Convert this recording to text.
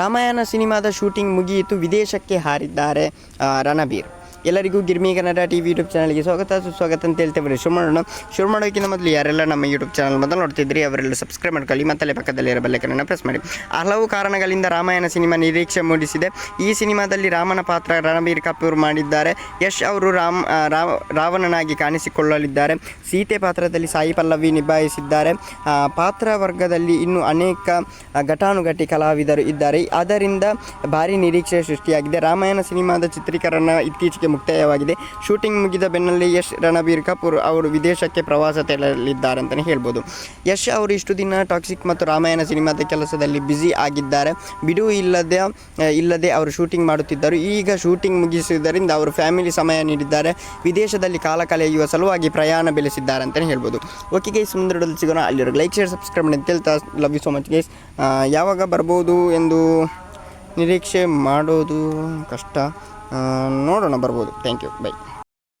ರಾಮಾಯಣ ಸಿನಿಮಾದ ಶೂಟಿಂಗ್ ಮುಗಿಯಿತು ವಿದೇಶಕ್ಕೆ ಹಾರಿದ್ದಾರೆ ರಣಬೀರ್. ಎಲ್ಲರಿಗೂ Girmi Kannada T V YouTube ಚಾನಲ್ಗೆ ಸ್ವಾಗತ. ಸುಸ್ವಾಗತ ಅಂತ ಹೇಳ್ತೇವೆ ಶುರು ಮಾಡೋಣ. ಶುರು ಮಾಡೋಕ್ಕಿಂತ ಮೊದಲು ಯಾರೆಲ್ಲ ನಮ್ಮ ಯೂಟ್ಯೂಬ್ ಚಾನಲ್ ಮೊದಲು ನೋಡ್ತಿದ್ರಿ, ಅವರೆಲ್ಲ ಸಬ್ಸ್ಕ್ರೈಬ್ ಮಾಡ್ಕೊಳ್ಳಿ. ಮತ್ತಲ್ಲೇ ಪಕ್ಕದಲ್ಲಿರೋ ಬೆಲ್ಲೈಕನನ್ನು ಪ್ರೆಸ್ ಮಾಡಿ. ಹಲವು ಕಾರಣಗಳಿಂದ ರಾಮಾಯಣ ಸಿನಿಮಾ ನಿರೀಕ್ಷೆ ಮೂಡಿಸಿದೆ. ಈ ಸಿನಿಮಾದಲ್ಲಿ ರಾಮನ ಪಾತ್ರ ರಣಬೀರ್ ಕಪೂರ್ ಮಾಡಿದ್ದಾರೆ. ಯಶ್ ಅವರು ರಾಮ್ ರಾವಣನಾಗಿ ಕಾಣಿಸಿಕೊಳ್ಳಲಿದ್ದಾರೆ. ಸೀತೆ ಪಾತ್ರದಲ್ಲಿ ಸಾಯಿ ಪಲ್ಲವಿ ನಿಭಾಯಿಸಿದ್ದಾರೆ. ಪಾತ್ರ ವರ್ಗದಲ್ಲಿ ಇನ್ನೂ ಅನೇಕ ಘಟಾನುಘಟಿ ಕಲಾವಿದರು ಇದ್ದಾರೆ. ಅದರಿಂದ ಭಾರಿ ನಿರೀಕ್ಷೆ ಸೃಷ್ಟಿಯಾಗಿದೆ. ರಾಮಾಯಣ ಸಿನಿಮಾದ ಚಿತ್ರೀಕರಣ ಇತ್ತೀಚೆಗೆ ಮುಕ್ತಾಯವಾಗಿದೆ. ಶೂಟಿಂಗ್ ಮುಗಿದ ಬೆನ್ನಲ್ಲೇ ಯಶ್ ರಣಬೀರ್ ಕಪೂರ್ ಅವರು ವಿದೇಶಕ್ಕೆ ಪ್ರವಾಸ ತೆರಳಲಿದ್ದಾರೆ ಅಂತಲೇ ಹೇಳ್ಬೋದು. ಯಶ್ ಅವರು ಇಷ್ಟು ದಿನ ಟಾಕ್ಸಿಕ್ ಮತ್ತು ರಾಮಾಯಣ ಸಿನಿಮಾದ ಕೆಲಸದಲ್ಲಿ ಬ್ಯುಸಿ ಆಗಿದ್ದಾರೆ. ಬಿಡುವು ಇಲ್ಲದೆ ಇಲ್ಲದೆ ಅವರು ಶೂಟಿಂಗ್ ಮಾಡುತ್ತಿದ್ದರು. ಈಗ ಶೂಟಿಂಗ್ ಮುಗಿಸುವುದರಿಂದ ಅವರು ಫ್ಯಾಮಿಲಿ ಸಮಯ ನೀಡಿದ್ದಾರೆ. ವಿದೇಶದಲ್ಲಿ ಕಾಲ ಕಲೆಯುವ ಸಲುವಾಗಿ ಪ್ರಯಾಣ ಬೆಳೆಸಿದ್ದಾರೆ ಅಂತಲೇ ಹೇಳ್ಬೋದು. ಓಕೆ ಗೈಸ್ ಮುಂದೆ ಸಿಗೋಣ. ಅಲ್ಲಿರೋ ಲೈಕ್ ಶೇರ್ ಸಬ್ಸ್ಕ್ರೈಬ್ ಮಾಡಿ. ಅಂತ ಹೇಳ್ತಾ love you so much guys ಯಾವಾಗ ಬರ್ಬೋದು ಎಂದು ನಿರೀಕ್ಷೆ ಮಾಡೋದು ಕಷ್ಟ. ನೋಡೋಣ ಬರ್ಬೋದು. Thank you by